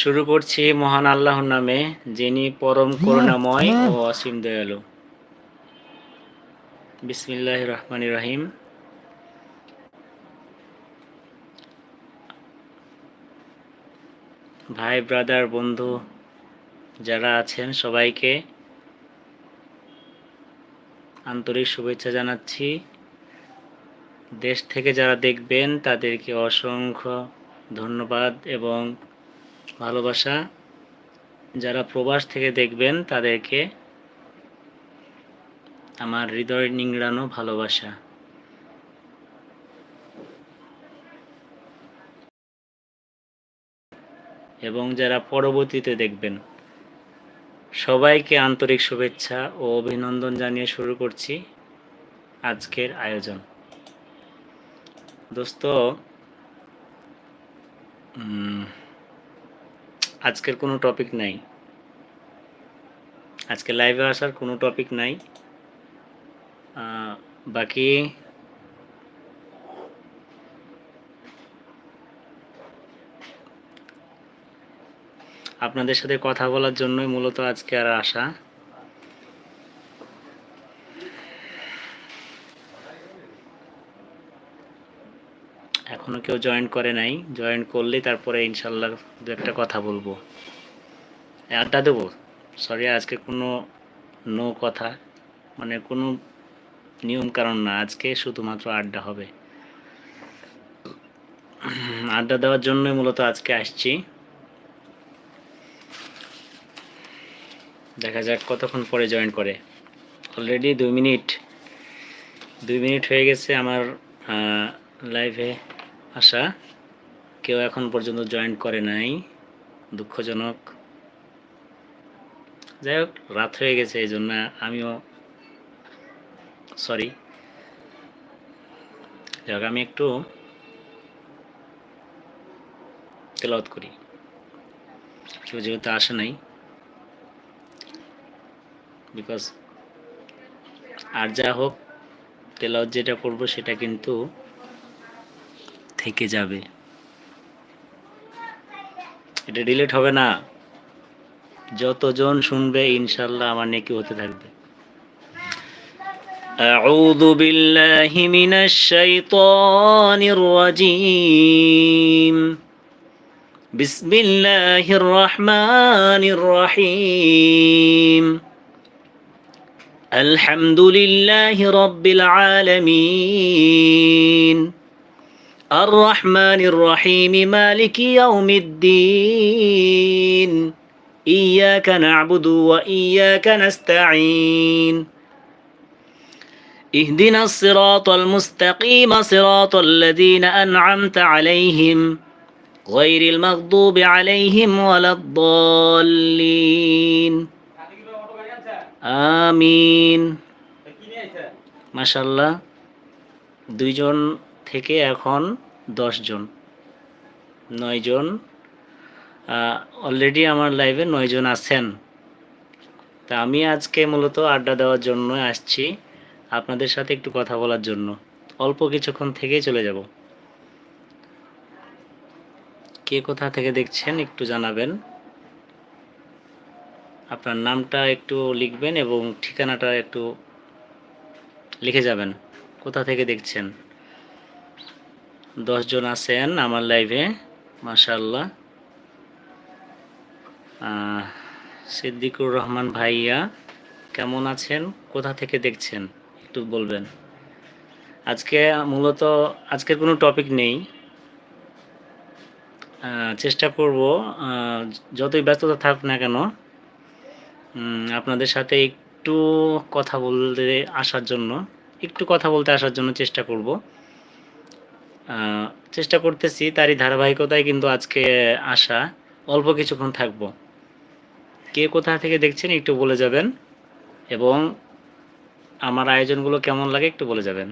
শুরু করছি মহান আল্লাহর নামে যিনি পরম করুণাময় ও অসীম দয়ালু। বিসমিল্লাহ রহমান রহিম। ভাই ব্রাদার বন্ধু যারা আছেন সবাইকে আন্তরিক শুভেচ্ছা জানাচ্ছি। দেশ থেকে যারা দেখবেন তাদেরকে অসংখ্য ধন্যবাদ এবং ভালোবাসা, যারা প্রবাস থেকে দেখবেন তাদেরকে আমার হৃদয় নিংড়ানো ভালোবাসা। এবং যারা পরবর্তীতে দেখবেন, সবাইকে আন্তরিক শুভেচ্ছা ও অভিনন্দন জানিয়ে শুরু করছি আজকের আয়োজন। দোস্ত আজকের কোনো টপিক নাই। আজকে লাইভে আসার কোনো টপিক নাই। বাকি আপনাদের সাথে কথা বলার জন্যই মূলত আজকে আর আসা। এখনও কেউ জয়েন করে নাই। জয়েন করলেই তারপরে ইনশাল্লাহ দু একটা কথা বলব। আড্ডা দেবো? সরি আজকে কোনো নো কথা। মানে কোনো নিয়ম কারণ না। আজকে শুধুমাত্র আড্ডা হবে। আড্ডা দেওয়ার জন্যই মূলত আজকে আসছি। দেখা যাক কতক্ষণ পরে জয়েন করে। অলরেডি দুই মিনিট। দুই মিনিট হয়ে গেছে আমার লাইভে আসা কেউ এখন পর্যন্ত জয়েন করে নাই, দুঃখজনক। যাই হোক, রাত হয়ে গেছে, এই জন্য আমিও সরি যাই আমি একটু তেলাওয়াত করি। কেউ যেহেতু আসে নাই বিকজ আর যা হোক, তেলাওয়াত যেটা করব সেটা কিন্তু থেকে যাবে এটা ডিলিট হবে না যতজন শুনবে ইনশাল্লাহ আমার নেকি হতে থাকবে أعوذ بالله من الشيطان الرجيم بسم الله الرحمن الرحيم الحمد لله رب العالمين الرحمن الرحيم مالك يوم الدين إياك نعبد وإياك نستعين اهدنا الصراط المستقيم صراط الذين أنعمت عليهم غير المغضوب عليهم ولا الضالين আমিন মাশাল্লাহ দুইজন থেকে এখন দশজন নয়জন অলরেডি আমার লাইভে নয়জন আছেন। তা আমি আজকে মূলত আড্ডা দেওয়ার জন্য আসছি আপনাদের সাথে একটু কথা বলার জন্য। অল্প কিছুক্ষণ থেকেই চলে যাব। কে কোথা থেকে দেখছেন একটু জানাবেন। আপনার নামটা একটু লিখবেন এবং ঠিকানাটা একটু লিখে যাবেন। কোথা থেকে দেখছেন? দশজন আছেন আমার লাইভে মাশাল্লাহ সিদ্দিকুর রহমান ভাইয়া, কেমন আছেন? কোথা থেকে দেখছেন? একটু বলবেন। আজকে মূলত, আজকের কোনো টপিক নেই। চেষ্টা করব যতই ব্যস্ততা থাক না কেন আপনাদের সাথে একটু কথা বলতে আসার জন্য, একটু কথা বলতে আসার জন্য চেষ্টা করব। চেষ্টা করতেছি, তারই ধারাবাহিকতায় কিন্তু আজকে আসা। অল্প কিছুক্ষণ থাকব। কে কোথা থেকে দেখছেন একটু বলে যাবেন এবং আমার আয়োজনগুলো কেমন লাগে একটু বলে যাবেন।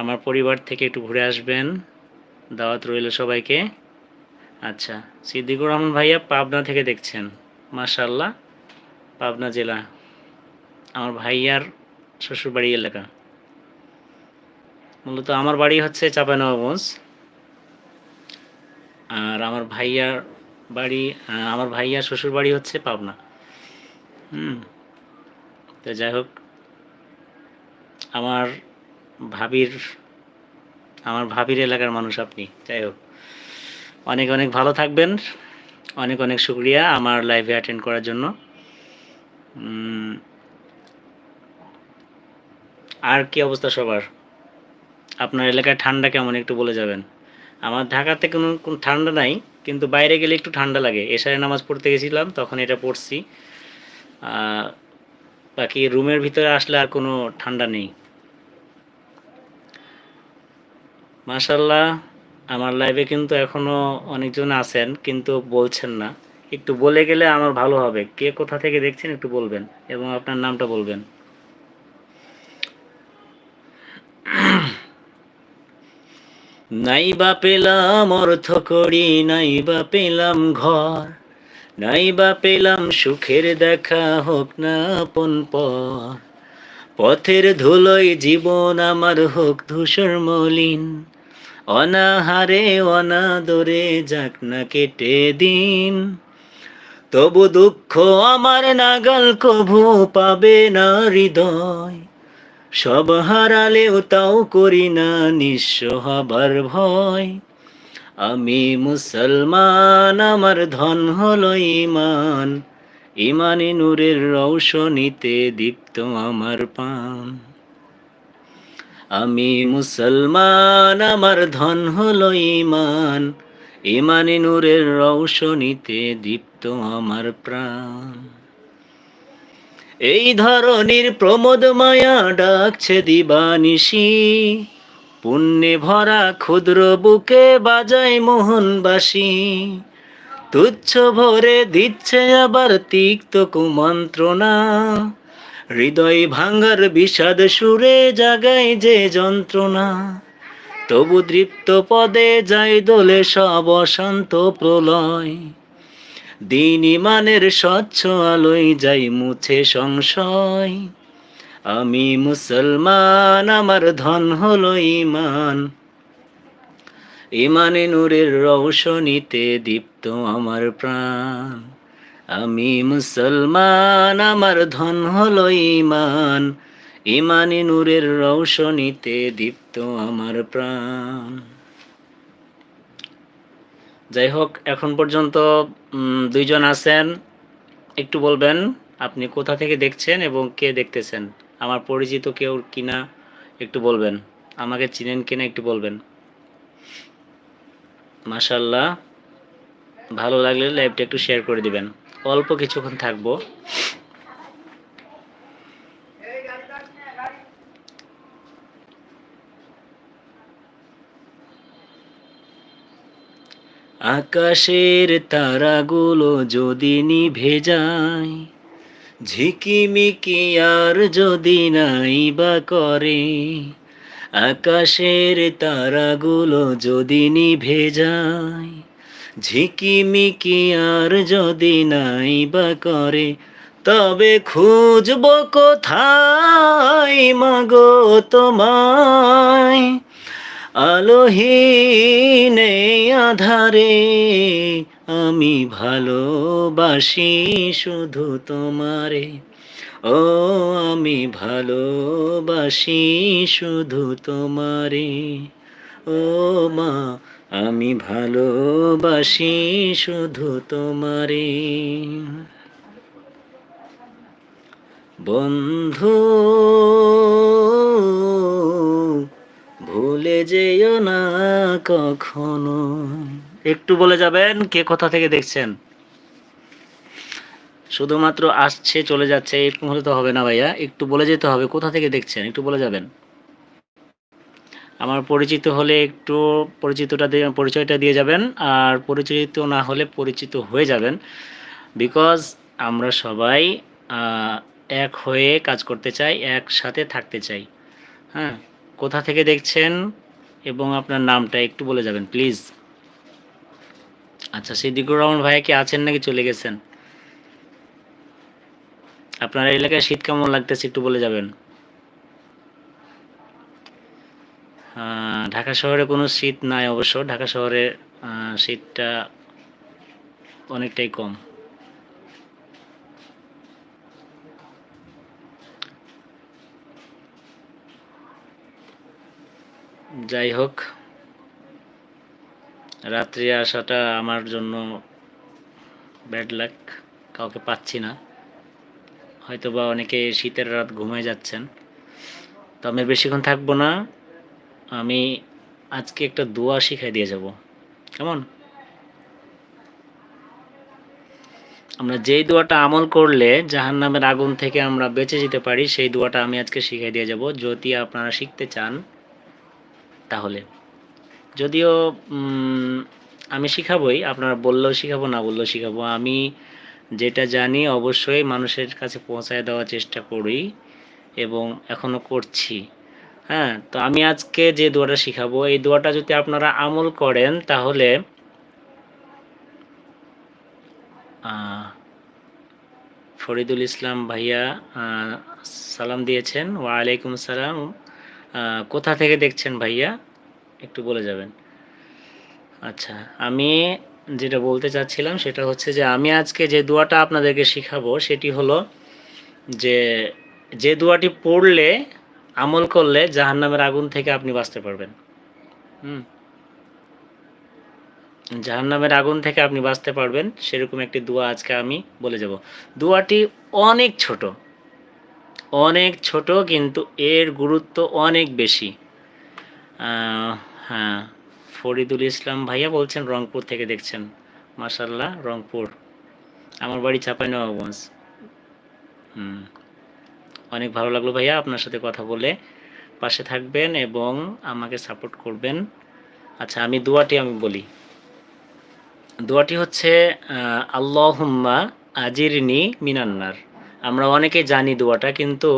আমার পরিবার থেকে একটু ঘুরে আসবেন, দাওয়াত রইল সবাইকে। আচ্ছা সিদ্দিকুর রহমান ভাইয়া পাবনা থেকে দেখছেন মাশাল্লাহ পাবনা জেলা, আমার ভাইয়ার শ্বশুরবাড়ি এলাকা। মূলত আমার বাড়ি হচ্ছে চাঁপানবাবগঞ্জ আর আমার ভাইয়ার বাড়ি আমার ভাইয়া শ্বশুর বাড়ি হচ্ছে পাবনা। হুম, তো যাই হোক, আমার ভাবির আমার ভাবির এলাকার মানুষ আপনি, যাই হোক। অনেক অনেক ভালো থাকবেন, অনেক অনেক শুক্রিয়া আমার লাইভে অ্যাটেন্ড করার জন্য। আর কি অবস্থা সবার? আপনার এলাকায় ঠান্ডা কেমন একটু বলে যাবেন। আমার ঢাকাতে কোনো ঠান্ডা নাই, কিন্তু বাইরে গেলে একটু ঠান্ডা লাগে। এশারে নামাজ পড়তে গেছিলাম, তখন এটা পড়ছি। বাকি রুমের ভিতরে আসলে আর কোনো ঠান্ডা নেই। মাশাল্লাহ আমার লাইভে কিন্তু এখনও অনেকজন আছেন, কিন্তু বলছেন না। একটু বলে গেলে আমার ভালো হবে। কে কোথা থেকে দেখছেন একটু বলবেন, এবং আপনার নামটা বলবেন। নাই বা পেলাম অর্থ করি নাইবা পেলাম ঘর নাইবা পেলাম সুখের দেখা হোক না আপন পথের ধুলোয় জীবন আমার হোক ধূসর মলিন, অনাহারে অনাদরে যাক না কেটে দিন। তবু দুঃখ আমার নাগাল কভু পাবে না হৃদয় সব হারালেও তাও করি না, নিঃস্ব হবার ভয়। আমি মুসলমান, আমার ধন হলো ইমান ইমানি নূরের রৌশনীতে দীপ্ত আমার পান। আমি মুসলমান, আমার ধন হলো ইমান ইমানি নূরের রৌশনীতে দীপ্ত আমার প্রাণ। এই ধরনের প্রমোদ মায়া ডাকছে দিবানিশি। পুণ্যে ভরা ক্ষুদ্র বুকে বাজায় মোহনবাসী। তুচ্ছ ভরে দিচ্ছে আবার তিক্ত কুমন্ত্রণা। হৃদয় ভাঙ্গার বিষাদ সুরে জাগায় যে যন্ত্রণা। তবু দৃপ্ত পদে যাই দোলে সব অশান্ত প্রলয়। দিন ইমানের স্বচ্ছ আলোয় যাই মুছে সংশয়। আমি মুসলমান, আমার ধন হলো ইমান ইমানে নূরের রৌশনীতে দীপ্ত আমার প্রাণ। আমি মুসলমান, আমার ধন হলো ইমান ইমানে নূরের রৌশনীতে দীপ্ত আমার প্রাণ। যাই হোক এখন পর্যন্ত দুইজন আছেন। একটু বলবেন, আপনি কোথা থেকে দেখছেন এবং কে দেখতেছেন? আমার পরিচিত কেউ কিনা একটু বলবেন। আমাকে চিনেন কিনা একটু বলবেন। মাশাল্লাহ ভালো লাগলে লাইভটা একটু শেয়ার করে দিবেন। অল্প কিছুক্ষণ থাকব। আকাশের তারাগুলো যদি নিভে যায়, ঝিকিমিকি আর যদি নাই বা করে, আকাশের তারাগুলো যদি নিভে যায়, ঝিকিমিকি আর যদি নাই বা করে, তবে খুঁজব কোথায় মাগো তোমায়? আলোহীনে আধারে আমি ভালোবাসি শুধু তোমারে। ও, আমি ভালোবাসি শুধু তোমারে। ও, মা, আমি ভালোবাসি শুধু তোমারে। বন্ধু যেও না কখনো। একটু বলে যাবেন কে কোথা থেকে দেখছেন? শুধুমাত্র আসছে, চলে যাচ্ছে, এরকম হলে তো হবে না ভাইয়া। একটু বলে যেতে হবে, কোথা থেকে দেখছেন? একটু বলে যাবেন। আমার পরিচিত হলে একটু পরিচিতটা দিয়ে, পরিচয়টা দিয়ে যাবেন, আর পরিচিত না হলে পরিচিত হয়ে যাবেন। বিকজ আমরা সবাই এক হয়ে কাজ করতে চাই, একসাথে থাকতে চাই। হ্যাঁ কোথা থেকে দেখছেন? এবং আপনার নামটা একটু বলে যাবেন প্লিজ আচ্ছা সিদ্দিকুর রহমান ভাইয়া কি আছেন নাকি চলে গেছেন? আপনার এলাকায় শীত কেমন লাগতেছে একটু বলে যাবেন। ঢাকা শহরে কোনো শীত নাই অবশ্য, ঢাকা শহরে শীতটা অনেকটাই কম। যাই হোক, রাত্রি আসাটা আমার জন্য ব্যাড লাক কাউকে পাচ্ছি না। হয়তো বা অনেকে শীতের রাত ঘুমায় যাচ্ছেন। তো আমি বেশিক্ষণ থাকব না, আমি আজকে একটা দোয়া শিখাই দিয়ে যাব। কেমন? আমরা যেই দোয়াটা আমল করলে জাহান্নামের আগুন থেকে আমরা বেঁচে যেতে পারি, সেই দোয়াটা আমি আজকে শিখাই দিয়ে যাব। যদি আপনারা শিখতে চান তাহলে। যদিও আমি শিখাবই, আপনারা বললেও শিখাবো, না বললেও শিখাবো। আমি যেটা জানি, অবশ্যই মানুষের কাছে পৌঁছায় দেওয়ার চেষ্টা করি এবং এখনও করছি। হ্যাঁ তো আমি আজকে যে দোয়াটা শিখাবো, এই দোয়াটা যদি আপনারা আমল করেন, তাহলে ফরিদুল ইসলাম ভাইয়া সালাম দিয়েছেন। ওয়ালাইকুম সালাম। কোথা থেকে দেখছেন ভাইয়া? একটু বলে যাবেন। আচ্ছা আমি যেটা বলতে চাচ্ছিলাম সেটা হচ্ছে যে আমি আজকে যে দোয়াটা আপনাদেরকে শিখাবো সেটি হলো যে যে দোয়াটি পড়লে, আমল করলে জাহান্নামের আগুন থেকে আপনি বাঁচতে পারবেন। হুম? জাহান্নামের আগুন থেকে আপনি বাঁচতে পারবেন, সেরকম একটি দোয়া আজকে আমি বলে যাব। দোয়াটি অনেক ছোট। অনেক ছোট কিন্তু এর গুরুত্ব অনেক বেশি। হ্যাঁ ফরিদুল ইসলাম ভাইয়া বলছেন রংপুর থেকে দেখছেন। মাসাল্লাহ রংপুর। আমার বাড়ি চাপাই নবাবগঞ্জ হুম অনেক ভালো লাগল ভাইয়া আপনার সাথে কথা বলে। পাশে থাকবেন এবং আমাকে সাপোর্ট করবেন। আচ্ছা আমি দোয়াটি আমি বলি। দোয়াটি হচ্ছে আহ, আল্লাহুম্মা আজিরনি মিনান্নার। আমরা অনেকে জানি দোয়াটা, কিন্তু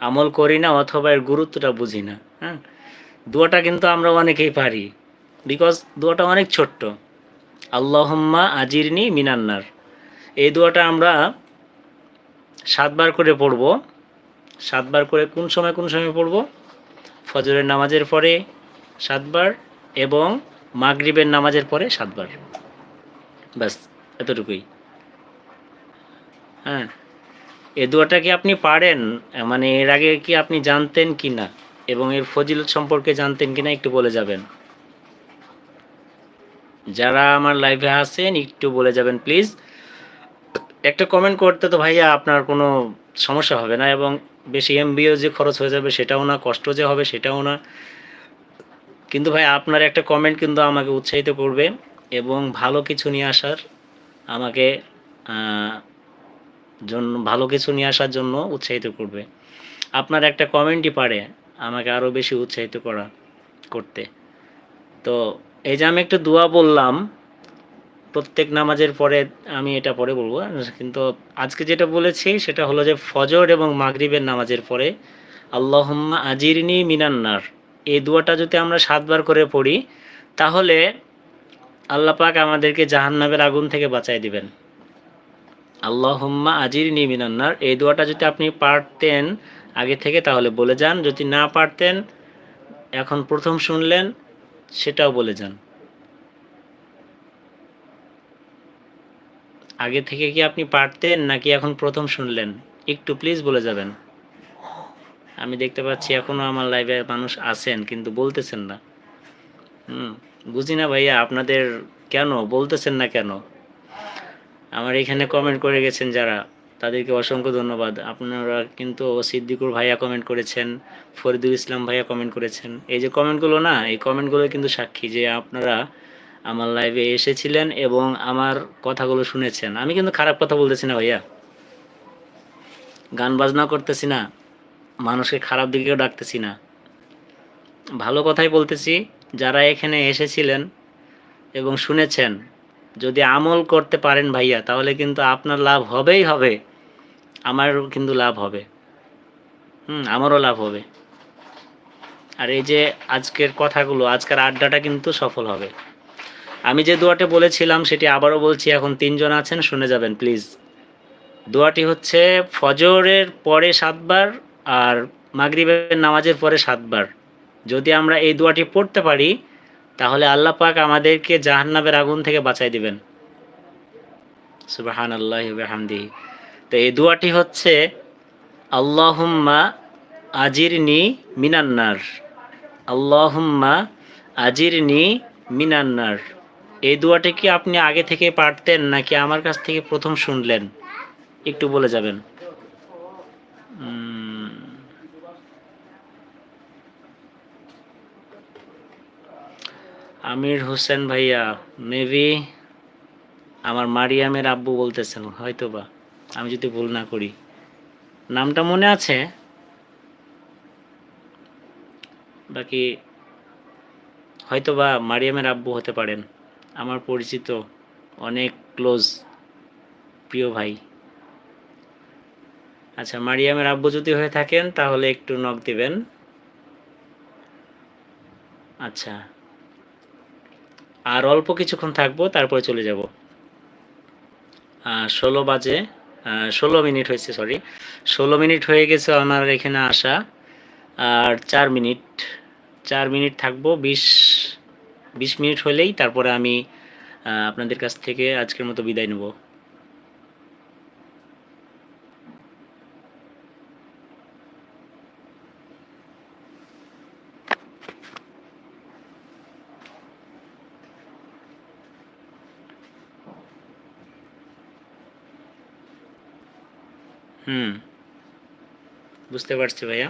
আমল করি না অথবা এর গুরুত্বটা বুঝি না হ্যাঁ? দোয়াটা কিন্তু আমরা অনেকেই পারি বিকজ দোয়াটা অনেক ছোট্ট। আল্লাহুম্মা আজিরনি মিনান্নার। এই দোয়াটা আমরা সাতবার করে পড়ব। সাতবার করে কোন সময় কোন সময় পড়ব? ফজরের নামাজের পরে সাতবার এবং মাগরিবের নামাজের পরে সাতবার। ব্যাস, এতটুকুই। হ্যাঁ। এ দোয়াটা কি আপনি পারেন? মানে এর আগে কি আপনি জানতেন কি না এবং এর ফজিলত সম্পর্কে জানতেন কি না একটু বলে যাবেন। যারা আমার লাইভে আছেন, একটু বলে যাবেন, প্লিজ। একটা কমেন্ট করতে তো ভাইয়া আপনার কোনো সমস্যা হবে না এবং বেশি এমবিও যে খরচ হয়ে যাবে সেটাও না, কষ্ট যে হবে সেটাও না। কিন্তু ভাই, আপনার একটা কমেন্ট কিন্তু আমাকে উৎসাহিত করবে এবং ভালো কিছু নিয়ে আসার আমাকে জন্য, ভালো কিছু নিয়ে আসার জন্য উৎসাহিত করবে। আপনার একটা কমেন্টই পারে আমাকে আরও বেশি উৎসাহিত করা, করতে। তো এই যে আমি একটু দোয়া বললাম, প্রত্যেক নামাজের পরে আমি এটা পরে বলব, কিন্তু আজকে যেটা বলেছি সেটা হলো যে ফজর এবং মাগরিবের নামাজের পরে আল্লাহুম্মা আজিরনি মিনান্নার এই দোয়াটা যদি আমরা সাতবার করে পড়ি, তাহলে আল্লাহ পাক আমাদেরকে জাহান্নামের আগুন থেকে বাঁচাই দিবেন। আল্লাহুম্মা আজিরনি মিনান্নার, এই দোয়াটা যদি আপনি পারতেন আগে থেকে তাহলে বলে যান, যদি না পারতেন, এখন প্রথম শুনলেন, সেটাও বলে যান। আগে থেকে কি আপনি পারতেন নাকি এখন প্রথম শুনলেন? একটু প্লিজ বলে যাবেন। আমি দেখতে পাচ্ছি এখনও আমার লাইভে মানুষ আছেন, কিন্তু বলতেছেন না। হুম, বুঝি না ভাইয়া, আপনাদের কেন? বলতেছেন না কেন? আমার এখানে কমেন্ট করে গেছেন যারা, তাদেরকে অসংখ্য ধন্যবাদ। আপনারা কিন্তু সিদ্দিকুর ভাইয়া কমেন্ট করেছেন, ফরিদুল ইসলাম ভাইয়া কমেন্ট করেছেন। এই যে কমেন্টগুলো না, এই কমেন্টগুলো কিন্তু সাক্ষী যে আপনারা আমার লাইভে এসেছিলেন এবং আমার কথাগুলো শুনেছেন। আমি কিন্তু খারাপ কথা বলতেছি না ভাইয়া। গান বাজনা করতেছি না, মানুষকে খারাপ দিকেও ডাকতেছি না। ভালো কথাই বলতেছি, যারা এখানে এসেছিলেন এবং শুনেছেন যদি আমল করতে পারেন ভাইয়া, তাহলে কিন্তু আপনার লাভ হবেই হবে। আমারও কিন্তু লাভ হবে। হুম, আমারও লাভ হবে। আর এই যে আজকের কথাগুলো, আজকের আড্ডাটা কিন্তু সফল হবে। আমি যে দোয়াটা বলেছিলাম, সেটি আবারও বলছি, এখন তিনজন আছেন, শুনে যাবেন, প্লিজ। দোয়াটি হচ্ছে, ফজরের পরে সাতবার আর মাগরিবের নামাজের পরে সাতবার। যদি আমরা এই দোয়াটি পড়তে পারি তাহলে আল্লাহ পাক আমাদেরকে জাহান্নাবের আগুন থেকে বাঁচাই দিবেন। সুবাহান আল্লাহ তো এই দোয়াটি হচ্ছে, আল্লাহুম্মা আজিরনি মিনান্নার। আল্লাহুম্মা আজিরনি মিনান্নার। এই দোয়াটি কি আপনি আগে থেকে পারতেন নাকি আমার কাছ থেকে প্রথম শুনলেন? একটু বলে যাবেন। আমির হোসেন ভাইয়া, মেবি আমার মারিয়ামের আব্বু বলতেছেন হয়তো বা আমি যদি ভুল না করি। নামটা মনে আছে? বাকি হয়তো বা মারিয়ামের আব্বু হতে পারেন। আমার পরিচিত অনেক ক্লোজ প্রিয় ভাই। আচ্ছা মারিয়ামের আব্বু যদি হয়ে থাকেন, তাহলে একটু নক দিবেন। আচ্ছা। আর অল্প কিছুক্ষণ থাকব, তারপরে চলে যাব। ষোলো বাজে ষোলো মিনিট হয়েছে সরি ষোলো মিনিট হয়ে গেছে আমার এখানে আসা, আর চার মিনিট। চার মিনিট থাকব, বিশ বিশ মিনিট হলেই তারপরে আমি আপনাদের কাছ থেকে আজকের মতো বিদায় নেব। হুম। বুঝতে পারছি ভাইয়া।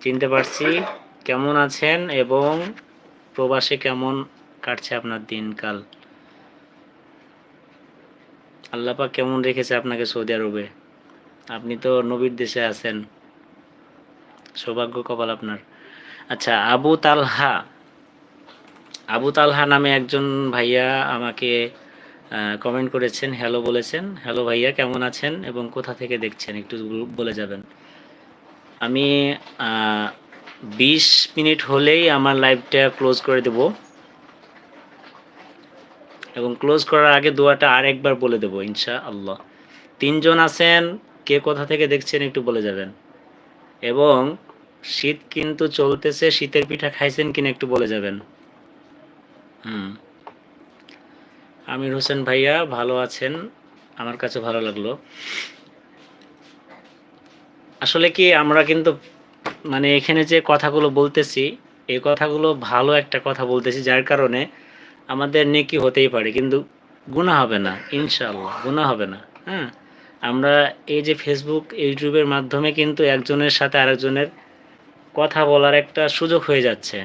চিনতে পারছি কেমন আছেন এবং প্রবাসে কেমন কাটছে আপনার দিনকাল? আল্লাপা কেমন রেখেছে আপনাকে সৌদি আরবে? আপনি তো নবীর দেশে আছেন। সৌভাগ্য কপাল আপনার। আচ্ছা আবু তালহা। আবু তালহা নামে একজন ভাইয়া আমাকে কমেন্ট করেছেন হ্যালো বলেছেন। হ্যালো ভাইয়া, কেমন আছেন এবং কোথা থেকে দেখছেন? একটু বলে যাবেন। আমি বিশ মিনিট হলেই আমার লাইভটা ক্লোজ করে দেব। এবং ক্লোজ করার আগে দোয়াটা আরেকবার বলে দেবো ইনশা আল্লাহ তিনজন আছেন, কে কোথা থেকে দেখছেন একটু বলে যাবেন। এবং শীত কিন্তু চলতেছে, শীতের পিঠা খাইছেন কিনা একটু বলে যাবেন। হুম। আমির হোসেন ভাইয়া ভালো আছেন? আমার কাছে ভালো লাগল। আসলে কি আমরা কিন্তু মানে এখানে যে কথাগুলো বলতেছি, এই কথাগুলো ভালো একটা কথা বলতেছি, যার কারণে আমাদের নেকি হতেই পারে, কিন্তু গুণা হবে না, ইনশাআল্লাহ গুণা হবে না হ্যাঁ? আমরা এই যে ফেসবুক ইউটিউবের মাধ্যমে কিন্তু একজনের সাথে আরেকজনের কথা বলার একটা সুযোগ হয়ে যাচ্ছে।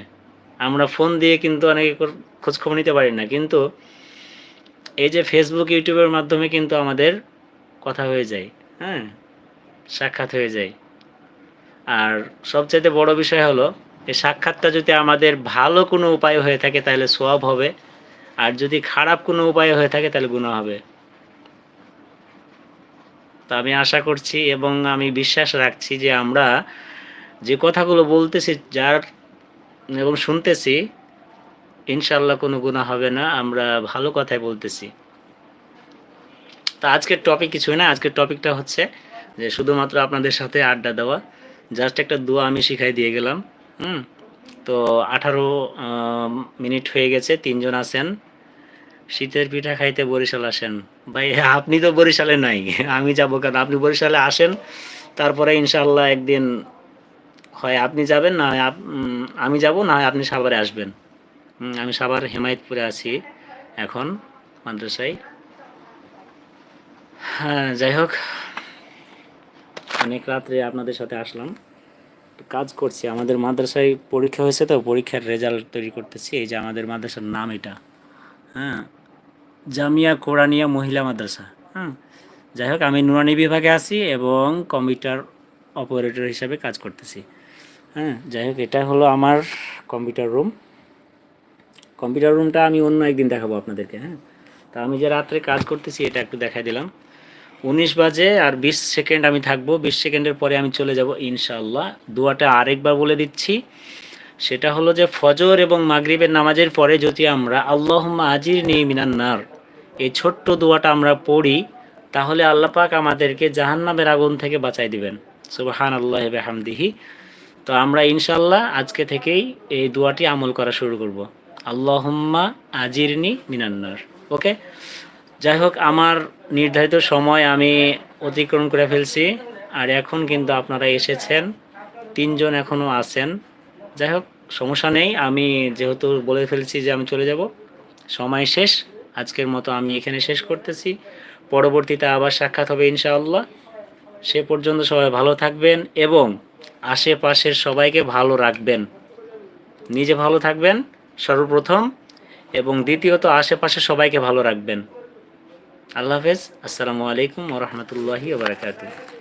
আমরা ফোন দিয়ে কিন্তু অনেকে খোঁজখবর নিতে পারি না, কিন্তু এই যে ফেসবুক ইউটিউবের মাধ্যমে কিন্তু আমাদের কথা হয়ে যায় হ্যাঁ? সাক্ষাৎ হয়ে যায়। আর সবচাইতে বড় বিষয় হলো এই সাক্ষাৎটা যদি আমাদের ভালো কোনো উপায় হয়ে থাকে, তাহলে সোয়াব হবে। আর যদি খারাপ কোনো উপায় হয়ে থাকে, তাহলে গুণা হবে। তো আমি আশা করছি এবং আমি বিশ্বাস রাখছি যে আমরা যে কথাগুলো বলতেছি, যার এবং শুনতেছি ইনশাল্লাহ কোনো গুণা হবে না, আমরা ভালো কথাই বলতেছি। তা আজকের টপিক কিছুই না, আজকের টপিকটা হচ্ছে যে শুধুমাত্র আপনাদের সাথে আড্ডা দেওয়া। জাস্ট একটা দোয়া আমি শিখাই দিয়ে গেলাম, হুম? তো আঠারো মিনিট হয়ে গেছে, তিনজন আছেন। শীতের পিঠা খাইতে বরিশাল আসেন। ভাই, আপনি তো বরিশালে নাই, আমি যাব কেন? আপনি বরিশালে আসেন, তারপরে ইনশাল্লাহ একদিন হয় আপনি যাবেন, না হয় আমি যাব, না হয় আপনি সাভারে আসবেন। আমি সাভার হেমায়তপুরে আছি, এখন মাদ্রাসায়। হ্যাঁ যাই হোক, অনেক রাত্রে আপনাদের সাথে আসলাম। কাজ করছি, আমাদের মাদ্রাসায় পরীক্ষা হয়েছে তো, পরীক্ষার রেজাল্ট তৈরি করতেছি, এই যে আমাদের মাদ্রাসার নাম এটা। হ্যাঁ জামিয়া কোরআনিয়া মহিলা মাদ্রাসা হ্যাঁ। যাই হোক, আমি নুরানি বিভাগে আছি এবং কম্পিউটার অপারেটর হিসাবে কাজ করতেছি। হ্যাঁ যাই হোক, এটা হলো আমার কম্পিউটার রুম। কম্পিউটার রুমটা আমি অন্য একদিন দেখাবো আপনাদেরকে হ্যাঁ? তা আমি যে রাত্রে কাজ করতেছি, এটা একটু দেখাই দিলাম। উনিশ বাজে আর বিশ সেকেন্ড আমি থাকব, বিশ সেকেন্ডের পরে আমি চলে যাব ইনশাআল্লাহ। দুয়াটা আরেকবার বলে দিচ্ছি, সেটা হলো যে ফজর এবং মাগরিবের নামাজের পরে যদি আমরা আল্লাহুম্মা আজির নিয়ে মিনান্নার এই ছোট্ট দোয়াটা আমরা পড়ি, তাহলে আল্লাহ পাক আমাদেরকে জাহান্নামের আগুন থেকে বাঁচাই দিবেন। সুবহান আল্লাহ হামদিহি তো আমরা ইনশাল্লাহ আজকে থেকেই এই দোয়াটি আমল করা শুরু করব। আল্লাহুম্মা আজিরনি মিনান্নার। ওকে যাই হোক আমার নির্ধারিত সময় আমি অতিক্রম করে ফেলছি, আর এখন কিন্তু আপনারা এসেছেন, তিনজন এখনও আছেন। যাই হোক সমস্যা নেই, আমি যেহেতু বলে ফেলছি যে আমি চলে যাব, সময় শেষ, আজকের মতো আমি এখানে শেষ করতেছি। পরবর্তীতে আবার সাক্ষাৎ হবে ইনশাআল্লাহ। সে পর্যন্ত সবাই ভালো থাকবেন এবং আশেপাশের সবাইকে ভালো রাখবেন। নিজে ভালো থাকবেন সর্বপ্রথম এবং দ্বিতীয়ত আশেপাশে সবাইকে ভালো রাখবেন। আল্লাহ হাফেজ। আসসালামু আলাইকুম ওরহমতুল্লাহি ওবরাকাতুহ